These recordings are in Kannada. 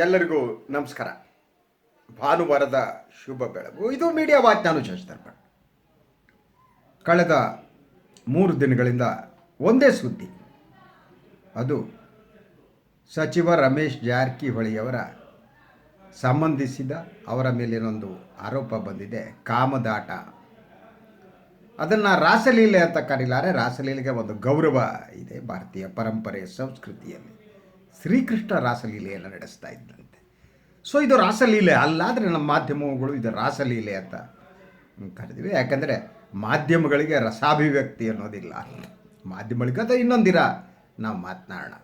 ಎಲ್ಲರಿಗೂ ನಮಸ್ಕಾರ. ಭಾನುವಾರದ ಶುಭ ಬೆಳಗು. ಇದು ಮೀಡಿಯಾ ವಾಚ್ ನಾನು ಶಶಿಧರ್ಮಣ್ ಕಳೆದ ಮೂರು ದಿನಗಳಿಂದ ಒಂದೇ ಸುದ್ದಿ. ಅದು ಸಚಿವ ರಮೇಶ್ ಜಾರಕಿಹೊಳಿಯವರ ಸಂಬಂಧಿಸಿದ ಅವರ ಮೇಲಿನೊಂದು ಆರೋಪ ಬಂದಿದೆ. ಕಾಮದಾಟ. ಅದನ್ನು ರಾಸಲೀಲೆ ಅಂತ ಕರೀಲಾರೆ. ರಾಸಲೀಲೆಗೆ ಒಂದು ಗೌರವ ಇದೆ. ಭಾರತೀಯ ಪರಂಪರೆ, ಸಂಸ್ಕೃತಿಯಲ್ಲಿ. ಶ್ರೀಕೃಷ್ಣ ರಾಸಲೀಲೆಯನ್ನು ನಡೆಸ್ತಾ ಇದ್ದಂತೆ. ಸೊ ಇದು ರಾಸಲೀಲೆ ಅಲ್ಲಾದರೆ ನಮ್ಮ ಮಾಧ್ಯಮಗಳು ಇದು ರಾಸಲೀಲೆ ಅಂತ ಕರೆದಿವೆ. ಯಾಕಂದರೆ ಮಾಧ್ಯಮಗಳಿಗೆ ರಸಾಭಿವ್ಯಕ್ತಿ ಅನ್ನೋದಿಲ್ಲ. ಮಾಧ್ಯಮಗಳಿಗೆ ಅದು ಇನ್ನೊಂದಿರ ನಾವು ಮಾತನಾಡೋಣ.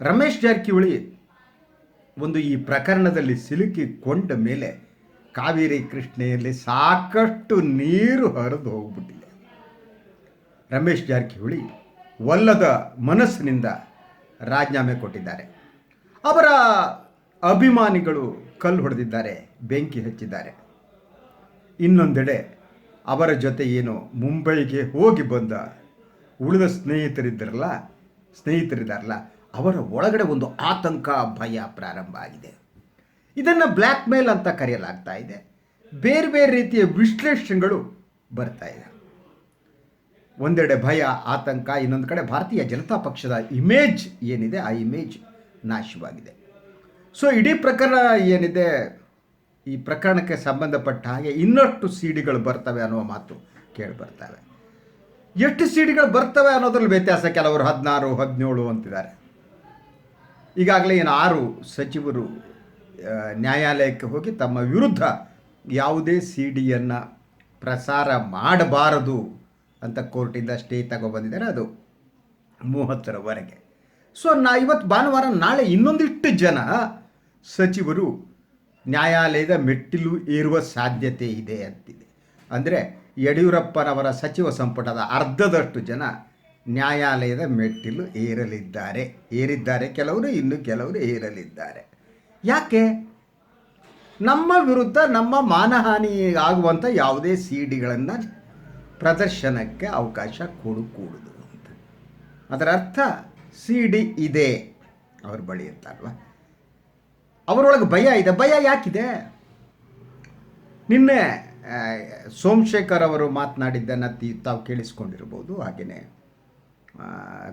ರಮೇಶ್ ಜಾರಕಿಹೊಳಿ ಒಂದು ಈ ಪ್ರಕರಣದಲ್ಲಿ ಸಿಲುಕಿಕೊಂಡ ಮೇಲೆ ಕಾವೇರಿ ಕೃಷ್ಣೆಯಲ್ಲಿ ಸಾಕಷ್ಟು ನೀರು ಹರಿದು ಹೋಗ್ಬಿಟ್ಟಿದೆ. ರಮೇಶ್ ಜಾರಕಿಹೊಳಿ ಒಲ್ಲದ ಮನಸ್ಸಿನಿಂದ ರಾಜೀನಾಮೆ ಕೊಟ್ಟಿದ್ದಾರೆ. ಅವರ ಅಭಿಮಾನಿಗಳು ಕಲ್ಲು ಹೊಡೆದಿದ್ದಾರೆ, ಬೆಂಕಿ ಹಚ್ಚಿದ್ದಾರೆ. ಇನ್ನೊಂದೆಡೆ ಅವರ ಜೊತೆ ಏನು ಮುಂಬೈಗೆ ಹೋಗಿ ಬಂದ ಉಳಿದ ಸ್ನೇಹಿತರಿದ್ದಾರಲ್ಲ ಸ್ನೇಹಿತರಿದ್ದಾರಲ್ಲ, ಅವರ ಒಳಗಡೆ ಒಂದು ಆತಂಕ, ಭಯ ಪ್ರಾರಂಭ ಆಗಿದೆ. ಇದನ್ನು ಬ್ಲ್ಯಾಕ್ ಮೇಲ್ ಅಂತ ಕರೆಯಲಾಗ್ತಾ ಇದೆ. ಬೇರೆ ಬೇರೆ ರೀತಿಯ ವಿಶ್ಲೇಷಣೆಗಳು ಬರ್ತಾ ಇದೆ. ಒಂದೆಡೆ ಭಯ, ಆತಂಕ, ಇನ್ನೊಂದು ಕಡೆ ಭಾರತೀಯ ಜನತಾ ಪಕ್ಷದ ಇಮೇಜ್ ಏನಿದೆ, ಆ ಇಮೇಜ್ ನಾಶವಾಗಿದೆ. ಸೊ ಇಡೀ ಪ್ರಕರಣ ಏನಿದೆ, ಈ ಪ್ರಕರಣಕ್ಕೆ ಸಂಬಂಧಪಟ್ಟ ಹಾಗೆ ಇನ್ನಷ್ಟು ಸಿಡಿಗಳು ಬರ್ತವೆ ಅನ್ನುವ ಮಾತು ಕೇಳಿ ಬರ್ತವೆ ಎಷ್ಟು ಸಿಡಿಗಳು ಬರ್ತವೆ ಅನ್ನೋದ್ರಲ್ಲಿ ವ್ಯತ್ಯಾಸ ಕೆಲವರು ಹದಿನಾರು, ಹದಿನೇಳು ಅಂತಿದ್ದಾರೆ. ಈಗಾಗಲೇ ಏನು ಆರು ಸಚಿವರು ನ್ಯಾಯಾಲಯಕ್ಕೆ ಹೋಗಿ ತಮ್ಮ ವಿರುದ್ಧ ಯಾವುದೇ ಸಿ ಡಿಯನ್ನು ಪ್ರಸಾರ ಮಾಡಬಾರದು ಅಂತ ಕೋರ್ಟಿಂದ ಸ್ಟೇ ತಗೊಬಂದಿದ್ದಾರೆ. ಅದು ಮೂವತ್ತರವರೆಗೆ ಸೊ ನಾ ಇವತ್ತು ಭಾನುವಾರ, ನಾಳೆ ಇನ್ನೊಂದಿಷ್ಟು ಜನ ಸಚಿವರು ನ್ಯಾಯಾಲಯದ ಮೆಟ್ಟಿಲು ಏರುವ ಸಾಧ್ಯತೆ ಇದೆ ಅಂತಿದೆ. ಅಂದರೆ ಯಡಿಯೂರಪ್ಪನವರ ಸಚಿವ ಸಂಪುಟದ ಅರ್ಧದಷ್ಟು ಜನ ನ್ಯಾಯಾಲಯದ ಮೆಟ್ಟಿಲು ಏರಲಿದ್ದಾರೆ. ಏರಿದ್ದಾರೆ. ಕೆಲವರು ಇನ್ನು ಕೆಲವರು ಏರಲಿದ್ದಾರೆ. ಯಾಕೆ? ನಮ್ಮ ವಿರುದ್ಧ ನಮ್ಮ ಮಾನಹಾನಿ ಆಗುವಂಥ ಯಾವುದೇ ಸಿ ಡಿಗಳನ್ನು ಪ್ರದರ್ಶನಕ್ಕೆ ಅವಕಾಶ ಕೊಡಕೂಡುದು ಅಂತ. ಅದರ ಅರ್ಥ ಸಿ ಡಿ ಇದೆ ಅವ್ರ ಬಳಿ ಇರ್ತಲ್ವ ಅವರೊಳಗೆ ಭಯ ಇದೆ. ಭಯ ಯಾಕಿದೆ? ನಿನ್ನೆ ಸೋಮಶೇಖರ್ ಅವರು ಮಾತನಾಡಿದ್ದನ್ನು ತಾವು ಕೇಳಿಸ್ಕೊಂಡಿರ್ಬೋದು. ಹಾಗೆಯೇ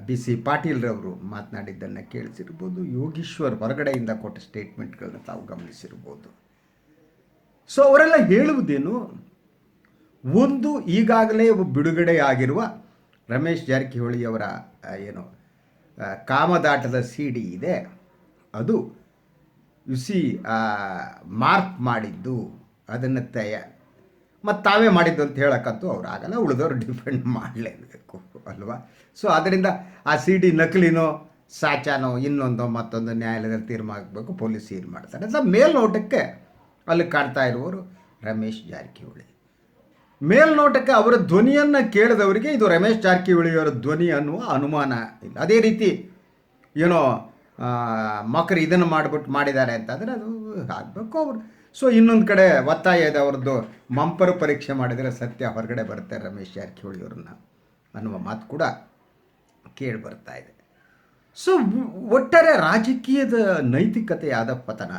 ಬಿ ಸಿ ಪಾಟೀಲ್ರವರು ಮಾತನಾಡಿದ್ದನ್ನು ಕೇಳಿಸಿರ್ಬೋದು. ಯೋಗೀಶ್ವರ್ ಹೊರಗಡೆಯಿಂದ ಕೊಟ್ಟ ಸ್ಟೇಟ್ಮೆಂಟ್ಗಳನ್ನ ತಾವು ಗಮನಿಸಿರ್ಬೋದು. ಸೊ ಅವರೆಲ್ಲ ಹೇಳುವುದೇನು? ಒಂದು ಈಗಾಗಲೇ ಬಿಡುಗಡೆಯಾಗಿರುವ ರಮೇಶ್ ಜಾರಕಿಹೊಳಿಯವರ ಏನು ಕಾಮದಾಟದ ಸಿ ಡಿ ಇದೆ. ಅದು ಸಿ ಮಾರ್ಕ್ ಮಾಡಿದ್ದು, ಅದನ್ನು ತಯ ಮತ್ತು ತಾವೇ ಮಾಡಿದ್ದು ಅಂತ ಹೇಳಕ್ಕಂತೂ ಅವ್ರು ಆಗಲ್ಲ, ಉಳಿದವರು ಡಿಪೆಂಡ್ ಮಾಡಲೇಬೇಕು, ಅಲ್ವಾ? ಸೊ ಅದರಿಂದ ಆ ಸಿ ಡಿ ನಕಲಿನೋ, ಸಾಚಾನೋ, ಇನ್ನೊಂದೋ ಮತ್ತೊಂದು ನ್ಯಾಯಾಲಯದಲ್ಲಿ ತೀರ್ಮಾನ ಆಗಬೇಕು ಪೊಲೀಸ್ ಸೀಲ್ ಮಾಡ್ತಾರೆ? ಅದ ಮೇಲ್ನೋಟಕ್ಕೆ ಅಲ್ಲಿ ಕಾಣ್ತಾ ಇರುವವರು ರಮೇಶ್ ಜಾರಕಿಹೊಳಿ. ಮೇಲ್ನೋಟಕ್ಕೆ ಅವರ ಧ್ವನಿಯನ್ನು ಕೇಳಿದವರಿಗೆ ಇದು ರಮೇಶ್ ಜಾರಕಿಹೊಳಿಯವರ ಧ್ವನಿ ಅನ್ನುವ ಅನುಮಾನ ಇಲ್ಲ. ಅದೇ ರೀತಿ ಏನೋ ಮಕ್ಕರು ಮಕರು ಇದನ್ನು ಮಾಡಿಬಿಟ್ಟು ಮಾಡಿದ್ದಾರೆ ಅಂತಂದರೆ ಅದು ಆಗಬೇಕು ಅವರು. ಸೊ ಇನ್ನೊಂದು ಕಡೆ ಒತ್ತಾಯ ಇದೆ ಅವ್ರದ್ದು ಮಂಪರ ಪರೀಕ್ಷೆ ಮಾಡಿದರೆ ಸತ್ಯ ಹೊರಗಡೆ ಬರುತ್ತೆ ರಮೇಶ್ ಜಾರಕಿಹೊಳಿಯವ್ರನ್ನ ಅನ್ನುವ ಮಾತು ಕೂಡ ಕೇಳಿ ಬರ್ತಾ ಇದೆ. ಸೊ ಒಟ್ಟಾರೆ ರಾಜಕೀಯದ ನೈತಿಕತೆಯ ಅಧಪತನ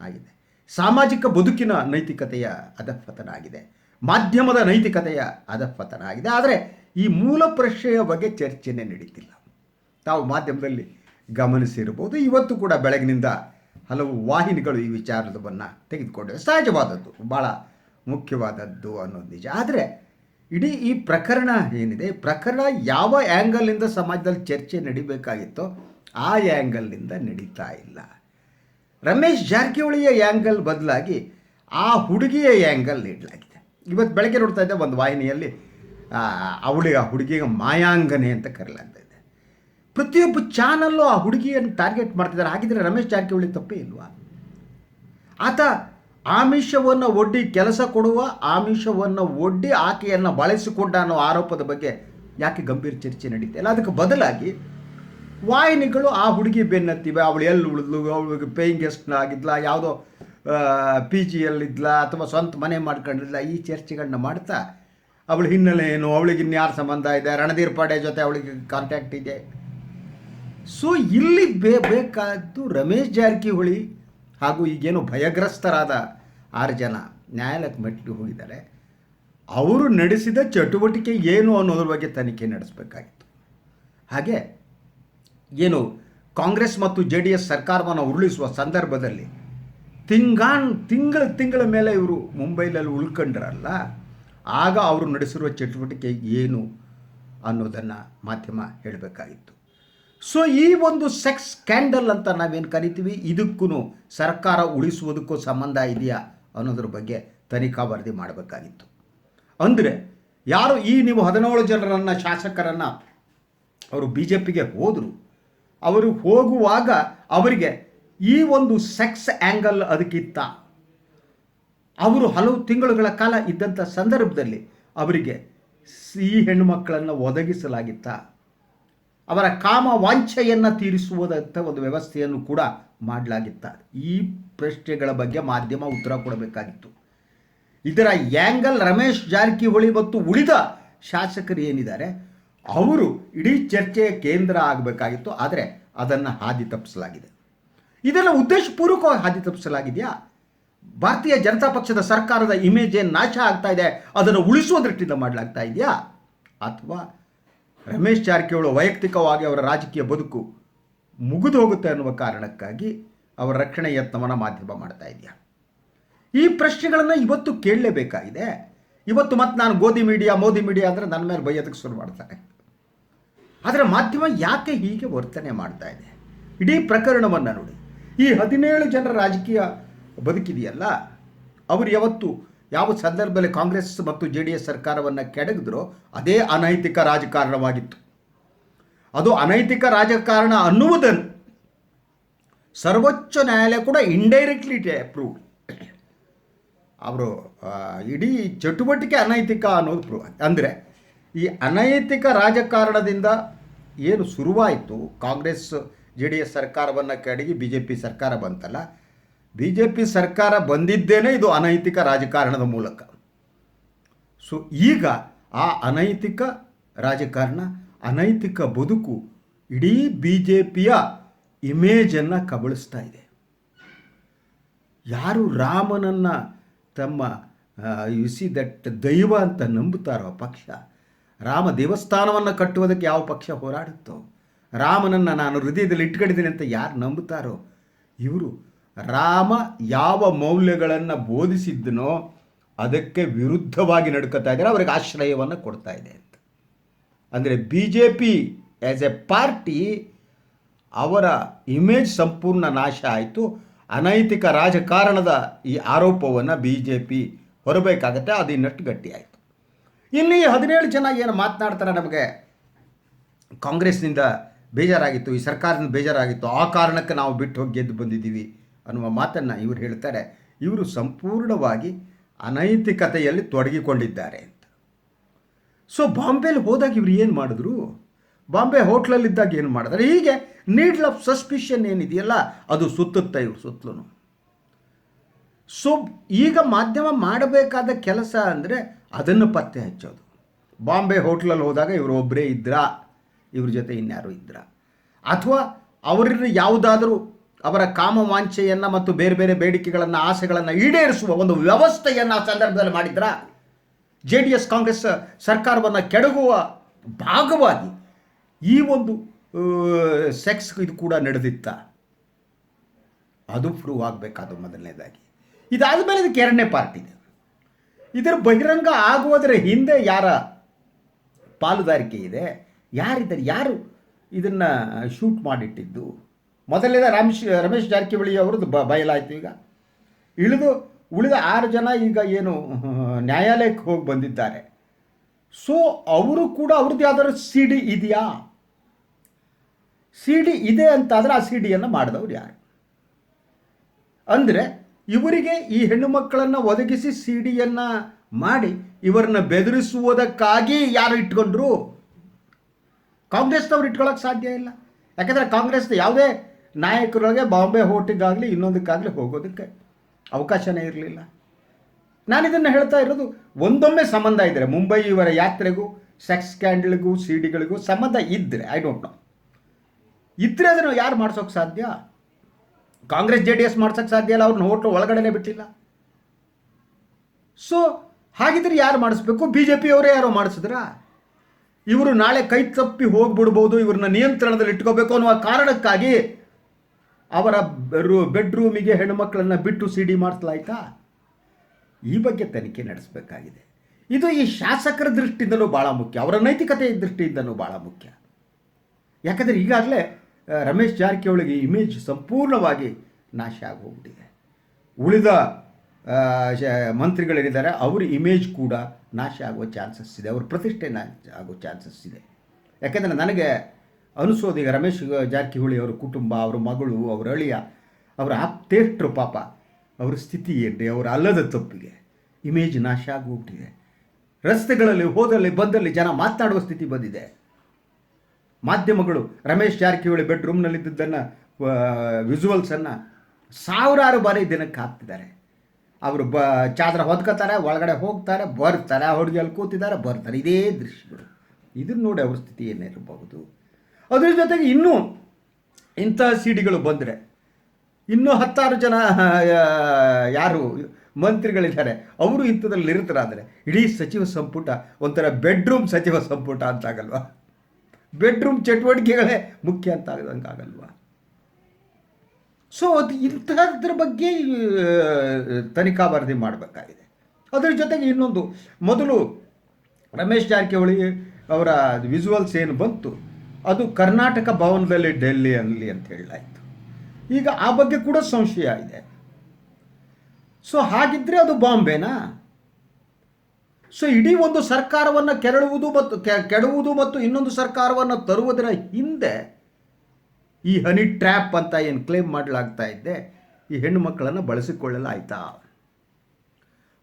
ಆಗಿದೆ. ಸಾಮಾಜಿಕ ಬದುಕಿನ ನೈತಿಕತೆಯ ಅಧಪತನ ಆಗಿದೆ. ಮಾಧ್ಯಮದ ನೈತಿಕತೆಯ ಅಧಪತನ ಆಗಿದೆ ಆದರೆ ಈ ಮೂಲ ಪ್ರಶ್ನೆಯ ಬಗ್ಗೆ ಚರ್ಚೆನೇ ನಡೀತಿಲ್ಲ. ತಾವು ಮಾಧ್ಯಮದಲ್ಲಿ ಗಮನಿಸಿರ್ಬೋದು ಇವತ್ತು ಕೂಡ ಬೆಳಗಿನಿಂದ ಹಲವು ವಾಹಿನಿಗಳು ಈ ವಿಚಾರದವನ್ನು ತೆಗೆದುಕೊಂಡಿವೆ. ಸಹಜವಾದದ್ದು ಭಾಳ ಮುಖ್ಯವಾದದ್ದು ಅನ್ನೋದು ನಿಜ. ಆದರೆ ಇಡೀ ಈ ಪ್ರಕರಣ ಏನಿದೆ? ಪ್ರಕರಣ ಯಾವ ಆ್ಯಂಗಲ್ನಿಂದ ಸಮಾಜದಲ್ಲಿ ಚರ್ಚೆ ನಡಿಬೇಕಾಗಿತ್ತೋ ಆ ಆ್ಯಂಗಲ್ನಿಂದ ನಡೀತಾ ಇಲ್ಲ. ರಮೇಶ್ ಜಾರಕಿಹೊಳಿಯ ಆ್ಯಂಗಲ್ ಬದಲಾಗಿ ಆ ಹುಡುಗಿಯ ಆ್ಯಂಗಲ್ ನೀಡಲಾಗಿದೆ. ಇವತ್ತು ಬೆಳಗ್ಗೆ ನೋಡ್ತಾ ಇದ್ದೆ ಒಂದು ವಾಹಿನಿಯಲ್ಲಿ ಅವಳಿಗೆ ಆ ಹುಡುಗಿಗೆ ಮಾಯಾಂಗನೆ ಅಂತ ಕರೆಯಲಾಗ್ತಾ ಇದೆ. ಪ್ರತಿಯೊಬ್ಬ ಚಾನಲ್ಲು ಆ ಹುಡುಗಿಯನ್ನು ಟಾರ್ಗೆಟ್ ಮಾಡ್ತಿದ್ದಾರೆ. ಹಾಗಿದ್ರೆ ರಮೇಶ್ ಜಾರಕಿಹೊಳಿ ತಪ್ಪೇ ಇಲ್ವಾ? ಆತ ಆಮಿಷವನ್ನು ಒಡ್ಡಿ ಕೆಲಸ ಕೊಡುವ, ಆಮಿಷವನ್ನು ಒಡ್ಡಿ ಆಕೆಯನ್ನು ಬಳಸಿಕೊಂಡ ಅನ್ನೋ ಆರೋಪದ ಬಗ್ಗೆ ಯಾಕೆ ಗಂಭೀರ ಚರ್ಚೆ ನಡೀತಾ ಇಲ್ಲ? ಅದಕ್ಕೆ ಬದಲಾಗಿ ವಾಹಿನಿಗಳು ಆ ಹುಡುಗಿ ಬೆನ್ನತ್ತಿವೆ. ಅವಳು ಎಲ್ಲಿ ಉಳಿದ್ಲು? ಅವಳಿಗೆ ಪೇಯಿಂಗ್ ಗೆಸ್ಟ್ನ ಆಗಿದ್ಲ? ಯಾವುದೋ ಪಿ ಜಿಯಲ್ಲಿದ್ಲ ಅಥವಾ ಸ್ವಂತ ಮನೆ ಮಾಡ್ಕೊಂಡಿದ್ಲ ಈ ಚರ್ಚೆಗಳನ್ನ ಮಾಡ್ತಾ ಅವಳ ಹಿನ್ನೆಲೆ ಏನು? ಅವಳಿಗೆ ಇನ್ಯಾರು ಸಂಬಂಧ ಇದೆ? ರಣಧೀರ್ ಪಾಡೆ ಜೊತೆ ಅವಳಿಗೆ ಕಾಂಟ್ಯಾಕ್ಟ್ ಇದೆ. ಸೊ ಇಲ್ಲಿ ಬೇ, ಬೇಕಾದ್ದು ರಮೇಶ್ ಜಾರಕಿಹೊಳಿ ಹಾಗೂ ಈಗೇನು ಭಯಗ್ರಸ್ತರಾದ ಆರು ಜನ ನ್ಯಾಯಾಲಯಕ್ಕೆ ಮೆಟ್ಟಿಗೆ ಹೋಗಿದ್ದಾರೆ. ಅವರು ನಡೆಸಿದ ಚಟುವಟಿಕೆ ಏನು ಅನ್ನೋದ್ರ ಬಗ್ಗೆ ತನಿಖೆ ನಡೆಸಬೇಕಾಗಿತ್ತು. ಹಾಗೆ, ಏನು ಕಾಂಗ್ರೆಸ್ ಮತ್ತು ಜೆ ಡಿ ಎಸ್ ಸರ್ಕಾರವನ್ನು ಉರುಳಿಸುವ ಸಂದರ್ಭದಲ್ಲಿ ತಿಂಗಾನ್, ತಿಂಗಳ ತಿಂಗಳ ಮೇಲೆ ಇವರು ಮುಂಬೈನಲ್ಲಿ ಉಳ್ಕೊಂಡ್ರಲ್ಲ, ಆಗ ಅವರು ನಡೆಸಿರುವ ಚಟುವಟಿಕೆ ಏನು ಅನ್ನೋದನ್ನು ಮಾಧ್ಯಮ ಹೇಳಬೇಕಾಗಿತ್ತು. ಸೊ ಈ ಒಂದು ಸೆಕ್ಸ್ ಸ್ಕ್ಯಾಂಡಲ್ ಅಂತ ನಾವೇನು ಕರಿತೀವಿ? ಇದಕ್ಕೂ ಸರ್ಕಾರ ಉಳಿಸುವುದಕ್ಕೂ ಸಂಬಂಧ ಇದೆಯಾ ಅನ್ನೋದ್ರ ಬಗ್ಗೆ ತನಿಖಾ ವರದಿ ಮಾಡಬೇಕಾಗಿತ್ತು. ಅಂದರೆ, ಯಾರು ಈ ನೀವು ಹದಿನೇಳು ಜನರನ್ನು, ಶಾಸಕರನ್ನು, ಅವರು ಬಿ ಜೆ ಪಿಗೆ ಹೋದರು, ಅವರು ಹೋಗುವಾಗ ಅವರಿಗೆ ಈ ಒಂದು ಸೆಕ್ಸ್ ಆ್ಯಂಗಲ್ ಅದಕ್ಕಿತ್ತ ಅವರು ಹಲವು ತಿಂಗಳುಗಳ ಕಾಲ ಇದ್ದಂಥ ಸಂದರ್ಭದಲ್ಲಿ ಅವರಿಗೆ ಈ ಹೆಣ್ಣುಮಕ್ಕಳನ್ನು ಒದಗಿಸಲಾಗಿತ್ತ. ಅವರ ಕಾಮ ವಾಂಛೆಯನ್ನು ತೀರಿಸುವುದಂಥ ಒಂದು ವ್ಯವಸ್ಥೆಯನ್ನು ಕೂಡ ಮಾಡಲಾಗಿತ್ತ. ಈ ಪ್ರಶ್ನೆಗಳ ಬಗ್ಗೆ ಮಾಧ್ಯಮ ಉತ್ತರ ಕೊಡಬೇಕಾಗಿತ್ತು. ಇದರ ಯಾಂಗಲ್ ರಮೇಶ್ ಜಾರಕಿಹೊಳಿ ಮತ್ತು ಉಳಿದ ಶಾಸಕರು ಏನಿದ್ದಾರೆ, ಅವರು ಇಡೀ ಚರ್ಚೆಯ ಕೇಂದ್ರ ಆಗಬೇಕಾಗಿತ್ತು, ಆದರೆ ಅದನ್ನು ಹಾದಿ ತಪ್ಪಿಸಲಾಗಿದೆ. ಇದನ್ನು ಉದ್ದೇಶಪೂರ್ವಕವಾಗಿ ಹಾದಿ ತಪ್ಪಿಸಲಾಗಿದೆಯಾ? ಭಾರತೀಯ ಜನತಾ ಪಕ್ಷದ ಸರ್ಕಾರದ ಇಮೇಜ್ ಏನು ನಾಶ ಆಗ್ತಾ ಇದೆ, ಅದನ್ನು ಉಳಿಸುವ ದೃಷ್ಟಿಯಿಂದ ಮಾಡಲಾಗ್ತಾ ಇದೆಯಾ? ಅಥವಾ ರಮೇಶ್ ಜಾರಕಿಹೊಳಿ ವೈಯಕ್ತಿಕವಾಗಿ ಅವರ ರಾಜಕೀಯ ಬದುಕು ಮುಗಿದು ಹೋಗುತ್ತೆ ಅನ್ನುವ ಕಾರಣಕ್ಕಾಗಿ ಅವರ ರಕ್ಷಣೆ ಯತ್ನವನ್ನು ಮಾಧ್ಯಮ ಮಾಡ್ತಾ ಇದೆಯಾ? ಈ ಪ್ರಶ್ನೆಗಳನ್ನು ಇವತ್ತು ಕೇಳಲೇಬೇಕಾಗಿದೆ. ಇವತ್ತು ಮತ್ತೆ ನಾನು ಗೋಧಿ ಮೀಡಿಯಾ ಮೋದಿ ಮೀಡಿಯಾ ಅಂದರೆ ನನ್ನ ಮೇಲೆ ಬೈಯೋದಕ್ಕೆ ಶುರು ಮಾಡ್ತಾರೆ. ಆದರೆ ಮಾಧ್ಯಮ ಯಾಕೆ ಹೀಗೆ ವರ್ತನೆ ಮಾಡ್ತಾ ಇದೆ? ಇಡೀ ಪ್ರಕರಣವನ್ನು ನೋಡಿ. ಈ ಹದಿನೇಳು ಜನರ ರಾಜಕೀಯ ಬದುಕಿದೆಯಲ್ಲ, ಅವರು ಯಾವತ್ತು ಯಾವ ಸಂದರ್ಭದಲ್ಲಿ ಕಾಂಗ್ರೆಸ್ ಮತ್ತು ಜೆ ಡಿ ಎಸ್ ಸರ್ಕಾರವನ್ನು ಕೆಡಗಿದ್ರೋ ಅದೇ ಅನೈತಿಕ ರಾಜಕಾರಣವಾಗಿತ್ತು. ಅದು ಅನೈತಿಕ ರಾಜಕಾರಣ ಅನ್ನುವುದನ್ನು ಸರ್ವೋಚ್ಚ ನ್ಯಾಯಾಲಯ ಕೂಡ ಇಂಡೈರೆಕ್ಟ್ಲಿ ಪ್ರೂವ್ ಅವರು ಇಡೀ ಚಟುವಟಿಕೆ ಅನೈತಿಕ ಅನ್ನೋದು ಪ್ರೂವ್ ಅಂದರೆ ಈ ಅನೈತಿಕ ರಾಜಕಾರಣದಿಂದ ಏನು ಶುರುವಾಯಿತು, ಕಾಂಗ್ರೆಸ್ ಜೆ ಡಿ ಎಸ್ ಸರ್ಕಾರವನ್ನು ಕೆಡಗಿ ಬಿ ಜೆ ಪಿ ಸರ್ಕಾರ ಬಂತಲ್ಲ, ಬಿ ಜೆ ಪಿ ಸರ್ಕಾರ ಬಂದಿದ್ದೇನೆ ಇದು ಅನೈತಿಕ ರಾಜಕಾರಣದ ಮೂಲಕ. ಸೊ ಈಗ ಆ ಅನೈತಿಕ ರಾಜಕಾರಣ, ಅನೈತಿಕ ಬದುಕು ಇಡೀ ಬಿ ಜೆ ಪಿಯ ಇಮೇಜನ್ನು ಕಬಳಿಸ್ತಾ ಇದೆ. ಯಾರು ರಾಮನನ್ನು ತಮ್ಮ ಯು ಸಿ ದಟ್ ದೈವ ಅಂತ ನಂಬುತ್ತಾರೋ ಪಕ್ಷ, ರಾಮ ದೇವಸ್ಥಾನವನ್ನು ಕಟ್ಟುವುದಕ್ಕೆ ಯಾವ ಪಕ್ಷ ಹೋರಾಡುತ್ತೋ? ರಾಮನನ್ನು ನಾನು ಹೃದಯದಲ್ಲಿ ಇಟ್ಕೊಂಡಿದ್ದೀನಿ ಅಂತ ಯಾರು ನಂಬುತ್ತಾರೋ? ಇವರು ರಾಮ ಯಾವ ಮೌಲ್ಯಗಳನ್ನು ಬೋಧಿಸಿದ್ದನೋ ಅದಕ್ಕೆ ವಿರುದ್ಧವಾಗಿ ನಡ್ಕೋತಾ ಇದ್ದಾರೆ, ಅವರಿಗೆ ಆಶ್ರಯವನ್ನು ಕೊಡ್ತಾ ಇದೆ ಅಂತ. ಅಂದರೆ B J P as a party ಅವರ ಇಮೇಜ್ ಸಂಪೂರ್ಣ ನಾಶ ಆಯಿತು. ಅನೈತಿಕ ರಾಜಕಾರಣದ ಈ ಆರೋಪವನ್ನು ಬಿ ಜೆ ಪಿ ಹೊರಬೇಕಾಗತ್ತೆ, ಅದು ಇನ್ನಷ್ಟು ಗಟ್ಟಿಯಾಯಿತು ಇಲ್ಲಿ ಹದಿನೇಳು ಜನ ಏನು ಮಾತನಾಡ್ತಾರೆ ನಮಗೆ? ಕಾಂಗ್ರೆಸ್ನಿಂದ ಬೇಜಾರಾಗಿತ್ತು, ಈ ಸರ್ಕಾರದ ಬೇಜಾರಾಗಿತ್ತು. ಆ ಕಾರಣಕ್ಕೆ ನಾವು ಬಿಟ್ಟು ಹೋಗಿ ಗೆದ್ದು ಬಂದಿದ್ದೀವಿ ಅನ್ನುವ ಮಾತನ್ನು ಇವರು ಹೇಳ್ತಾರೆ. ಇವರು ಸಂಪೂರ್ಣವಾಗಿ ಅನೈತಿಕತೆಯಲ್ಲಿ ತೊಡಗಿಕೊಂಡಿದ್ದಾರೆ ಅಂತ. ಸೊ ಬಾಂಬೆಲಿ ಹೋದಾಗ ಇವರು ಏನು ಮಾಡಿದ್ರು? ಬಾಂಬೆ ಹೋಟ್ಲಲ್ಲಿದ್ದಾಗ ಏನು ಮಾಡಿದ್ರೆ? ಹೀಗೆ ನೀಡ್ಲ್ ಆಫ್ ಸಸ್ಪಿಷನ್ ಏನಿದೆಯಲ್ಲ, ಅದು ಸುತ್ತುತ್ತೆ ಇವ್ರು ಸುತ್ತಲೂ ಸೊ ಈಗ ಮಾಧ್ಯಮ ಮಾಡಬೇಕಾದ ಕೆಲಸ ಅಂದರೆ ಅದನ್ನು ಪತ್ತೆ ಹಚ್ಚೋದು. ಬಾಂಬೆ ಹೋಟ್ಲಲ್ಲಿ ಹೋದಾಗ ಇವರು ಒಬ್ಬರೇ ಇದ್ರಾ? ಇವ್ರ ಜೊತೆ ಇನ್ಯಾರು ಇದ್ರ? ಅಥವಾ ಅವರನ್ನು ಯಾವುದಾದರೂ ಅವರ ಕಾಮವಾಂಛೆಯನ್ನು ಮತ್ತು ಬೇರೆ ಬೇರೆ ಬೇಡಿಕೆಗಳನ್ನು, ಆಸೆಗಳನ್ನು ಈಡೇರಿಸುವ ಒಂದು ವ್ಯವಸ್ಥೆಯನ್ನು ಆ ಸಂದರ್ಭದಲ್ಲಿ ಮಾಡಿದ್ರ? ಜೆ ಡಿ ಎಸ್ ಕಾಂಗ್ರೆಸ್ ಸರ್ಕಾರವನ್ನು ಕೆಡಗುವ ಭಾಗವಾಗಿ ಈ ಒಂದು ಸೆಕ್ಸ್ ಇದು ಕೂಡ ನಡೆದಿತ್ತ. ಅದು ಪ್ರೂವ್ ಆಗಬೇಕಾದ ಮೊದಲನೇದಾಗಿ. ಇದಾದ ಮೇಲೆ ಇದಕ್ಕೆ ಎರಡನೇ ಪಾರ್ಟ್ ಇದೆ. ಇದರ ಬಹಿರಂಗ ಆಗುವುದರ ಹಿಂದೆ ಯಾರ ಪಾಲುದಾರಿಕೆ ಇದೆ? ಯಾರಿದ್ದಾರೆ? ಯಾರು ಇದನ್ನು ಶೂಟ್ ಮಾಡಿಟ್ಟಿದ್ದು? ಮೊದಲನೇದ ರಮೇಶ್ ರಮೇಶ್ ಜಾರಕಿಹೊಳಿ ಅವ್ರದ್ದು ಬ, ಬಯಲಾಯಿತು ಈಗ. ಇಳಿದು, ಉಳಿದ ಆರು ಜನ ಈಗ ಏನು, ನ್ಯಾಯಾಲಯಕ್ಕೆ ಹೋಗಿ ಬಂದಿದ್ದಾರೆ. ಸೊ ಅವರು ಕೂಡ ಅವ್ರದ್ದು ಯಾವ್ದಾದ್ರು ಸಿ ಡಿ ಇದೆಯಾ? ಸಿ ಡಿ ಇದೆ ಅಂತಾದರೆ ಆ ಸಿ ಡಿಯನ್ನು ಮಾಡಿದವ್ರು ಯಾರು? ಅಂದರೆ, ಇವರಿಗೆ ಈ ಹೆಣ್ಣು ಮಕ್ಕಳನ್ನು ಒದಗಿಸಿ ಸಿ ಡಿಯನ್ನು ಮಾಡಿ, ಇವರನ್ನ ಬೆದರಿಸುವುದಕ್ಕಾಗಿ ಯಾರು ಇಟ್ಕೊಂಡ್ರು? ಕಾಂಗ್ರೆಸ್ನವ್ರು ಇಟ್ಕೊಳ್ಳೋಕೆ ಸಾಧ್ಯ ಇಲ್ಲ. ಯಾಕೆಂದರೆ ಕಾಂಗ್ರೆಸ್ನ ಯಾವುದೇ ನಾಯಕರೊಳಗೆ ಬಾಂಬೆ ಹೋಟಿಗಾಗಲಿ ಇನ್ನೊಂದಕ್ಕಾಗಲಿ ಹೋಗೋದಕ್ಕೆ ಅವಕಾಶನೇ ಇರಲಿಲ್ಲ. ನಾನು ಇದನ್ನು ಹೇಳ್ತಾ ಇರೋದು, ಒಂದೊಮ್ಮೆ ಸಂಬಂಧ ಇದ್ದರೆ ಮುಂಬೈ ಇವರ ಯಾತ್ರೆಗೂ ಸೆಕ್ಸ್ ಸ್ಕ್ಯಾಂಡಲ್ಗೂ ಸಿ ಡಿಗಳಿಗೂ ಸಂಬಂಧ ಇದ್ದರೆ ಐ ಡೋಂಟ್ ನೋ ಇದ್ದರೆ ಅದನ್ನು ಯಾರು ಮಾಡ್ಸೋಕೆ ಸಾಧ್ಯ? ಕಾಂಗ್ರೆಸ್, ಜೆ ಡಿ ಎಸ್ ಮಾಡ್ಸೋಕ್ಕೆ ಸಾಧ್ಯ ಇಲ್ಲ, ಅವ್ರನ್ನ ಹೋಟ್ಲು ಒಳಗಡೆನೆ ಬಿಟ್ಟಿಲ್ಲ. ಸೊ ಹಾಗಿದ್ರೆ ಯಾರು ಮಾಡಿಸ್ಬೇಕು? ಬಿ ಜೆ ಪಿಯವರೇ ಯಾರೋ ಮಾಡಿಸಿದ್ರಾ? ಇವರು ನಾಳೆ ಕೈ ತಪ್ಪಿ ಹೋಗ್ಬಿಡ್ಬೋದು, ಇವ್ರನ್ನ ನಿಯಂತ್ರಣದಲ್ಲಿ ಇಟ್ಕೋಬೇಕು ಅನ್ನುವ ಕಾರಣಕ್ಕಾಗಿ ಅವರ ಬೆಡ್ರೂಮಿಗೆ ಹೆಣ್ಣುಮಕ್ಕಳನ್ನು ಬಿಟ್ಟು ಸಿ ಡಿ ಮಾಡಿಸ್ಲಾಯ್ತಾ? ಈ ಬಗ್ಗೆ ತನಿಖೆ ನಡೆಸಬೇಕಾಗಿದೆ. ಇದು ಈ ಶಾಸಕರ ದೃಷ್ಟಿಯಿಂದಲೂ ಭಾಳ ಮುಖ್ಯ, ಅವರ ನೈತಿಕತೆಯ ದೃಷ್ಟಿಯಿಂದಲೂ ಭಾಳ ಮುಖ್ಯ. ಯಾಕಂದರೆ ಈಗಾಗಲೇ ರಮೇಶ್ ಜಾರಕಿಹೊಳಿಗೆ ಇಮೇಜ್ ಸಂಪೂರ್ಣವಾಗಿ ನಾಶ ಆಗೋಗ್ಬಿಟ್ಟಿದೆ. ಉಳಿದ ಮಂತ್ರಿಗಳೇನಿದ್ದಾರೆ ಅವ್ರ ಇಮೇಜ್ ಕೂಡ ನಾಶ ಆಗುವ ಚಾನ್ಸಸ್ ಇದೆ, ಅವ್ರ ಪ್ರತಿಷ್ಠೆ ನಾಶ ಆಗೋ ಚಾನ್ಸಸ್ ಇದೆ. ಯಾಕೆಂದರೆ ನನಗೆ ಅನಿಸೋದು ರಮೇಶ್ ಜಾರಕಿಹೊಳಿ ಅವರ ಕುಟುಂಬ, ಅವರ ಮಗಳು, ಅವರ ಅಳಿಯ, ಅವರ ಆಪ್ತೇಷ್ಟ್ರು ಪಾಪ, ಅವರ ಸ್ಥಿತಿ ಏನ್ರಿ, ಅವರ ಅಲ್ಲದ ತಪ್ಪಿಗೆ ಇಮೇಜ್ ನಾಶ ಆಗೋಗ್ಬಿಟ್ಟಿದೆ. ರಸ್ತೆಗಳಲ್ಲಿ ಹೋದಲ್ಲಿ ಬಂದಲ್ಲಿ ಜನ ಮಾತನಾಡುವ ಸ್ಥಿತಿ ಬಂದಿದೆ. ಮಾಧ್ಯಮಗಳು, ರಮೇಶ್ ಜಾರಕಿಹೊಳಿ ಬೆಡ್ರೂಮ್ನಲ್ಲಿದ್ದದ್ದನ್ನು ವಿಜುವಲ್ಸನ್ನು ಸಾವಿರಾರು ಬಾರಿ ದಿನಕ್ಕೆ ಹಾಕ್ತಿದ್ದಾರೆ. ಅವರು ಬ, ಚಾದ್ರ ಹೊದ್ಕೋತಾರೆ, ಒಳಗಡೆ ಹೋಗ್ತಾರೆ, ಬರ್ತಾರೆ, ಆ ಹುಡುಗಿ ಅಲ್ಲಿ ಕೂತಿದ್ದಾರೆ, ಬರ್ತಾರೆ. ಇದೇ ದೃಶ್ಯಗಳು ಇದನ್ನು ನೋಡಿ ಅವ್ರ ಸ್ಥಿತಿ ಏನಿರಬಹುದು. ಅದ್ರ ಜೊತೆಗೆ ಇನ್ನೂ ಇಂಥ ಸಿಡಿಗಳು ಬಂದರೆ, ಇನ್ನೂ ಹತ್ತಾರು ಜನ ಯಾರು ಮಂತ್ರಿಗಳಿದ್ದಾರೆ, ಅವರು ಇಂಥದ್ರಲ್ಲಿ ನಿರತರಾದರೆ, ಇಡೀ ಸಚಿವ ಸಂಪುಟ ಒಂಥರ ಬೆಡ್ರೂಮ್ ಸಚಿವ ಸಂಪುಟ ಅಂತಾಗಲ್ವಾ? ಬೆಡ್ರೂಮ್ ಚಟುವಟಿಕೆಗಳೇ ಮುಖ್ಯ ಅಂತ ಆಗಲ್ವಾ ಸೊ ಅದು ಇಂಥದ್ರ ಬಗ್ಗೆ ತನಿಖಾ ವರದಿ ಮಾಡಬೇಕಾಗಿದೆ. ಅದರ ಜೊತೆಗೆ ಇನ್ನೊಂದು, ಮೊದಲು ರಮೇಶ್ ಜಾರಕಿಹೊಳಿ ಅವರ ವಿಜುವಲ್ಸ್ ಏನು ಬಂತು, ಅದು ಕರ್ನಾಟಕ ಭವನದಲ್ಲಿ ಡೆಲ್ಲಿಯಲ್ಲಿ ಅಂತ ಹೇಳಲಾಯಿತು. ಈಗ ಆ ಬಗ್ಗೆ ಕೂಡ ಸಂಶಯ ಇದೆ. ಸೊ ಹಾಗಿದ್ರೆ ಅದು ಬಾಂಬೆನಾ? ಸೊ ಇಡೀ ಒಂದು ಸರ್ಕಾರವನ್ನು ಕೆರಳುವುದು ಮತ್ತು ಕೆಡುವುದು ಮತ್ತು ಇನ್ನೊಂದು ಸರ್ಕಾರವನ್ನು ತರುವುದರ ಹಿಂದೆ ಈ ಹನಿ ಟ್ರ್ಯಾಪ್ ಅಂತ ಏನು ಕ್ಲೇಮ್ ಮಾಡಲಾಗ್ತಾ ಇದ್ದೆ, ಈ ಹೆಣ್ಣು ಮಕ್ಕಳನ್ನು ಬಳಸಿಕೊಳ್ಳಲಾಯ್ತಾ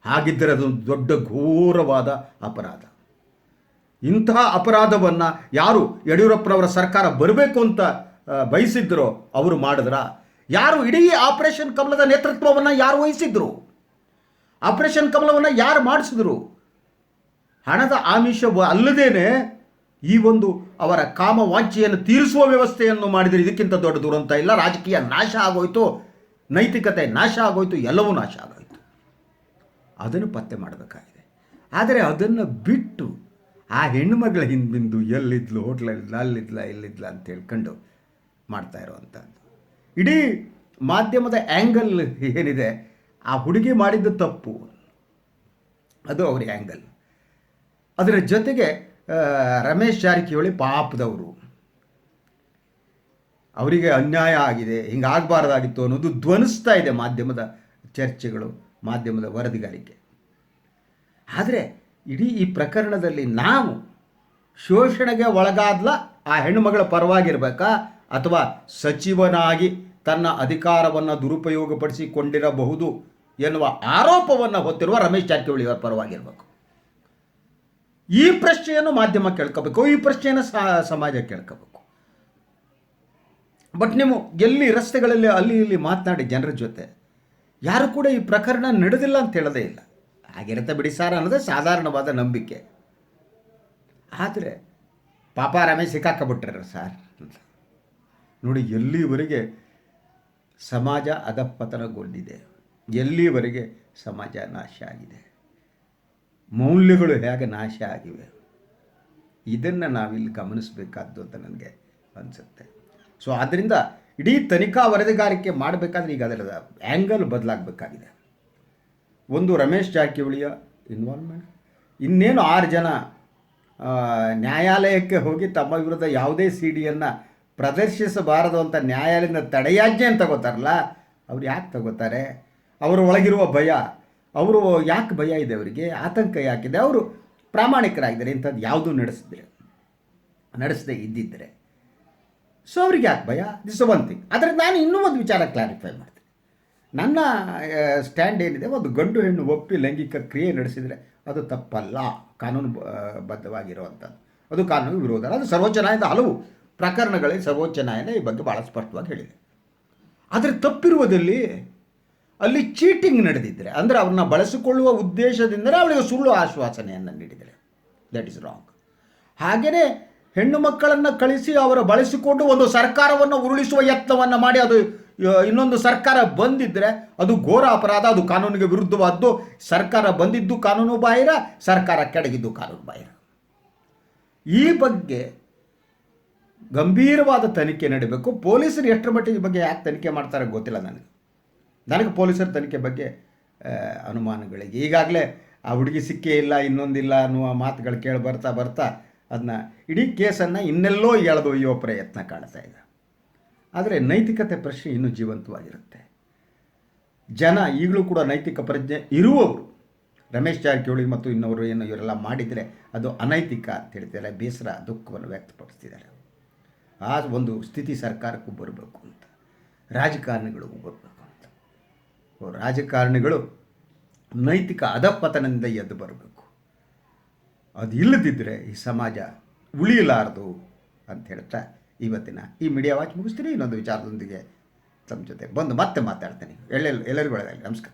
ಹಾಗಿದ್ದರೆ ಅದೊಂದು ದೊಡ್ಡ ಘೋರವಾದ ಅಪರಾಧ. ಇಂತಹ ಅಪರಾಧವನ್ನು ಯಾರು ಯಡಿಯೂರಪ್ಪನವರ ಸರ್ಕಾರ ಬರಬೇಕು ಅಂತ ಬಯಸಿದ್ರೋ ಅವರು ಮಾಡಿದ್ರ? ಯಾರು ಇಡೀ ಆಪರೇಷನ್ ಕಮಲದ ನೇತೃತ್ವವನ್ನು ಯಾರು ವಹಿಸಿದ್ರು? ಆಪರೇಷನ್ ಕಮಲವನ್ನು ಯಾರು ಮಾಡಿಸಿದ್ರು? ಹಣದ ಆಮಿಷ ಅಲ್ಲದೇನೆ ಈ ಒಂದು ಅವರ ಕಾಮ ವಾಂಛೆಯನ್ನು ತೀರಿಸುವ ವ್ಯವಸ್ಥೆಯನ್ನು ಮಾಡಿದರೆ ಇದಕ್ಕಿಂತ ದೊಡ್ಡ ದುರಂತ ಇಲ್ಲ. ರಾಜಕೀಯ ನಾಶ ಆಗೋಯ್ತು, ನೈತಿಕತೆ ನಾಶ ಆಗೋಯ್ತು, ಎಲ್ಲವೂ ನಾಶ ಆಗೋಯ್ತು. ಅದನ್ನು ಪತ್ತೆ ಮಾಡಬೇಕಾಗಿದೆ. ಆದರೆ ಅದನ್ನು ಬಿಟ್ಟು ಆ ಹೆಣ್ಣುಮಗಳ ಹಿಂದಿಂದು ಎಲ್ಲಿದ್ಲು, ಹೋಟ್ಲಲ್ಲಿದ್ಲ, ಅಲ್ಲಿದ್ಲ, ಇಲ್ಲಿದ್ಲ ಅಂತ ಹೇಳ್ಕೊಂಡು ಮಾಡ್ತಾ ಇರುವಂಥದ್ದು. ಇಡೀ ಮಾಧ್ಯಮದ ಆ್ಯಂಗಲ್ ಏನಿದೆ, ಆ ಹುಡುಗಿ ಮಾಡಿದ್ದು ತಪ್ಪು. ಅದು ಅವ್ರ ಆ್ಯಂಗಲ್ ಅದರ ಜೊತೆಗೆ ರಮೇಶ್ ಜಾರಕಿಹೊಳಿ ಪಾಪದವರು. ಅವರಿಗೆ ಅನ್ಯಾಯ ಆಗಿದೆ, ಹಿಂಗಾಗಬಾರ್ದಾಗಿತ್ತು ಅನ್ನೋದು ಧ್ವನಿಸ್ತಾ ಇದೆ ಮಾಧ್ಯಮದ ಚರ್ಚೆಗಳು, ಮಾಧ್ಯಮದ ವರದಿಗಾರಿಕೆ. ಆದರೆ ಇಡೀ ಈ ಪ್ರಕರಣದಲ್ಲಿ ನಾವು ಶೋಷಣೆಗೆ ಒಳಗಾದ್ಲ ಆ ಹೆಣ್ಣುಮಗಳ ಪರವಾಗಿರ್ಬೇಕಾ? ಅಥವಾ ಸಚಿವನಾಗಿ ತನ್ನ ಅಧಿಕಾರವನ್ನು ದುರುಪಯೋಗಪಡಿಸಿಕೊಂಡಿರಬಹುದು ಎನ್ನುವ ಆರೋಪವನ್ನು ಹೊತ್ತಿರುವ ರಮೇಶ್ ಜಾರಕಿಹೊಳಿ ಅವರ ಪರವಾಗಿರಬೇಕು. ಈ ಪ್ರಶ್ನೆಯನ್ನು ಮಾಧ್ಯಮ ಕೇಳ್ಕೋಬೇಕು, ಈ ಪ್ರಶ್ನೆಯನ್ನು ಸಮಾಜ ಕೇಳ್ಕೋಬೇಕು. ಬಟ್ ನೀವು ಎಲ್ಲಿ ರಸ್ತೆಗಳಲ್ಲಿ, ಅಲ್ಲಿ ಇಲ್ಲಿ ಮಾತನಾಡಿ ಜನರ ಜೊತೆ, ಯಾರು ಕೂಡ ಈ ಪ್ರಕರಣ ನಡೆದಿಲ್ಲ ಅಂತ ಹೇಳದೇ ಇಲ್ಲ. ಆಗಿರುತ್ತೆ ಬಿಡಿ ಸಾರ್ ಅನ್ನೋದೇ ಸಾಧಾರಣವಾದ ನಂಬಿಕೆ. ಆದರೆ ಪಾಪ ರಮೇಶ್ ಸಿಕ್ಕಾಕಬಿಟ್ರ ಸಾರ್. ನೋಡಿ, ಎಲ್ಲಿವರೆಗೆ ಸಮಾಜ ಅಧಪತನಗೊಂಡಿದೆ, ಎಲ್ಲಿವರೆಗೆ ಸಮಾಜ ನಾಶ ಆಗಿದೆ. ಮೌಲ್ಯಗಳು ಹೇಗೆ ನಾಶ ಆಗಿವೆ? ಇದನ್ನು ನಾವಿಲ್ಲಿ ಗಮನಿಸಬೇಕಾದ್ದು ಅಂತ ನನಗೆ ಅನಿಸುತ್ತೆ. ಸೊ ಆದ್ದರಿಂದ ಇಡೀ ತನಿಖಾ ವರದಿಗಾರಿಕೆ ಮಾಡಬೇಕಾದ್ರೆ ಈಗ ಅದರ ಆ್ಯಂಗಲ್ ಬದಲಾಗಬೇಕಾಗಿದೆ. ಒಂದು ರಮೇಶ್ ಜಾರಕಿಹೊಳಿಯ ಇನ್ವಾಲ್ವ್ಮೆಂಟ್ ಇನ್ನೇನು ಆರು ಜನ ನ್ಯಾಯಾಲಯಕ್ಕೆ ಹೋಗಿ ತಮ್ಮ ವಿರುದ್ಧ ಯಾವುದೇ ಸಿ ಡಿಯನ್ನು ಪ್ರದರ್ಶಿಸಬಾರದು ಅಂತ ನ್ಯಾಯಾಲಯದಿಂದ ತಡೆಯಾಜ್ಞೆ ಅಂತ ತಗೋತಾರಲ್ಲ, ಅವ್ರು ಯಾಕೆ ತಗೋತಾರೆ? ಅವರ ಒಳಗಿರುವ ಭಯ ಅವರು ಯಾಕೆ ಭಯ ಇದೆ ಅವರಿಗೆ? ಆತಂಕ ಯಾಕಿದೆ ಅವರು ಪ್ರಾಮಾಣಿಕರಾಗಿದ್ದಾರೆ, ಇಂಥದ್ದು ಯಾವುದೂ ನಡೆಸಿದ್ರೆ ನಡೆಸದೆ ಇದ್ದಿದ್ದರೆ. ಸೊ ಅವ್ರಿಗೆ ಯಾಕೆ ಭಯ? ದಿಸ್ ಒನ್ ಥಿಂಗ್ ಆದರೆ ನಾನು ಇನ್ನೂ ಒಂದು ವಿಚಾರ ಕ್ಲಾರಿಫೈ ಮಾಡ್ತೀನಿ. ನನ್ನ ಸ್ಟ್ಯಾಂಡ್ ಏನಿದೆ, ಒಂದು ಗಂಡು ಹೆಣ್ಣು ಒಪ್ಪಿ ಲೈಂಗಿಕ ಕ್ರಿಯೆ ನಡೆಸಿದರೆ ಅದು ತಪ್ಪಲ್ಲ. ಕಾನೂನು ಬದ್ಧವಾಗಿರುವಂಥದ್ದು. ಅದು ಕಾನೂನು ವಿರೋಧ. ಅದು ಸರ್ವೋಚ್ಚ ನ್ಯಾಯದ ಹಲವು ಪ್ರಕರಣಗಳಲ್ಲಿ ಸರ್ವೋಚ್ಚ ನ್ಯಾಯಾಲಯ ಈ ಬಗ್ಗೆ ಭಾಳ ಸ್ಪಷ್ಟವಾಗಿ ಹೇಳಿದೆ. ಆದರೆ ತಪ್ಪಿರುವುದಲ್ಲಿ ಅಲ್ಲಿ ಚೀಟಿಂಗ್ ನಡೆದಿದ್ದರೆ ಅಂದರೆ ಅವ್ರನ್ನ ಬಳಸಿಕೊಳ್ಳುವ ಉದ್ದೇಶದಿಂದಲೇ ಅವಳಿಗೆ ಸುಳ್ಳು ಆಶ್ವಾಸನೆಯನ್ನು ನೀಡಿದರೆ. ದಟ್ ಇಸ್ ರಾಂಗ್ ಹಾಗೆಯೇ ಹೆಣ್ಣು ಮಕ್ಕಳನ್ನು ಕಳಿಸಿ ಅವರ ಬಳಸಿಕೊಂಡು ಒಂದು ಸರ್ಕಾರವನ್ನು ಉರುಳಿಸುವ ಯತ್ನವನ್ನು ಮಾಡಿ ಅದು ಇನ್ನೊಂದು ಸರ್ಕಾರ ಬಂದಿದ್ದರೆ ಅದು ಘೋರ ಅಪರಾಧ, ಅದು ಕಾನೂನಿಗೆ ವಿರುದ್ಧವಾದ್ದು. ಸರ್ಕಾರ ಬಂದಿದ್ದು ಕಾನೂನು ಬಾಹಿರ, ಸರ್ಕಾರ ಕೆಡಗಿದ್ದು ಕಾನೂನು ಬಾಹಿರ. ಈ ಬಗ್ಗೆ ಗಂಭೀರವಾದ ತನಿಖೆ ನಡೀಬೇಕು. ಪೊಲೀಸರು ಎಷ್ಟರ ಮಟ್ಟಿಗೆ ಬಗ್ಗೆ ಯಾಕೆ ತನಿಖೆ ಮಾಡ್ತಾರೆ ಗೊತ್ತಿಲ್ಲ ನನಗೆ. ನನಗೆ ಪೊಲೀಸರ ತನಿಖೆ ಬಗ್ಗೆ ಅನುಮಾನಗಳಿಗೆ ಈಗಾಗಲೇ ಆ ಹುಡುಗಿ ಸಿಕ್ಕೇ ಇಲ್ಲ, ಇನ್ನೊಂದಿಲ್ಲ ಅನ್ನುವ ಮಾತುಗಳು ಕೇಳಿ ಬರ್ತಾ ಬರ್ತಾ ಅದನ್ನ ಇಡೀ ಕೇಸನ್ನು ಇನ್ನೆಲ್ಲೋ ಎಳೆದೊಯ್ಯೋ ಪ್ರಯತ್ನ ಕಾಣ್ತಾ ಇದೆ. ಆದರೆ ನೈತಿಕತೆ ಪ್ರಶ್ನೆ ಇನ್ನೂ ಜೀವಂತವಾಗಿರುತ್ತೆ. ಜನ ಈಗಲೂ ಕೂಡ ನೈತಿಕ ಪ್ರಜ್ಞೆ ಇರುವವರು, ರಮೇಶ್ ಜಾರಕಿಹೊಳಿ ಮತ್ತು ಇನ್ನವರು ಏನು ಇವರೆಲ್ಲ ಮಾಡಿದರೆ ಅದು ಅನೈತಿಕ ಅಂತ ಹೇಳ್ತಿದ್ದಾರೆ. ಬೇಸರ, ದುಃಖವನ್ನು ವ್ಯಕ್ತಪಡಿಸ್ತಿದ್ದಾರೆ. ಆ ಒಂದು ಸ್ಥಿತಿ ಸರ್ಕಾರಕ್ಕೂ ಬರಬೇಕು ಅಂತ, ರಾಜಕಾರಣಿಗಳಿಗೂ ಬರಬೇಕು. ರಾಜಕಾರಣಿಗಳು ನೈತಿಕ ಅಧಪತನದಿಂದ ಎದ್ದು ಬರಬೇಕು. ಅದು ಇಲ್ಲದಿದ್ದರೆ ಈ ಸಮಾಜ ಉಳಿಯಲಾರದು ಅಂತ ಹೇಳ್ತಾ ಇವತ್ತಿನ ಈ ಮೀಡಿಯಾ ವಾಚ್ ಮುಗಿಸ್ತೀನಿ. ಇನ್ನೊಂದು ವಿಚಾರದೊಂದಿಗೆ ತಮ್ಮ ಜೊತೆ ಬಂದು ಮತ್ತೆ ಮಾತಾಡ್ತೀನಿ. ಎಲ್ಲೆಲ್ಲ ಎಲ್ಲರಿಗೂ ಒಳಗಾಗಲಿ ನಮಸ್ಕಾರ.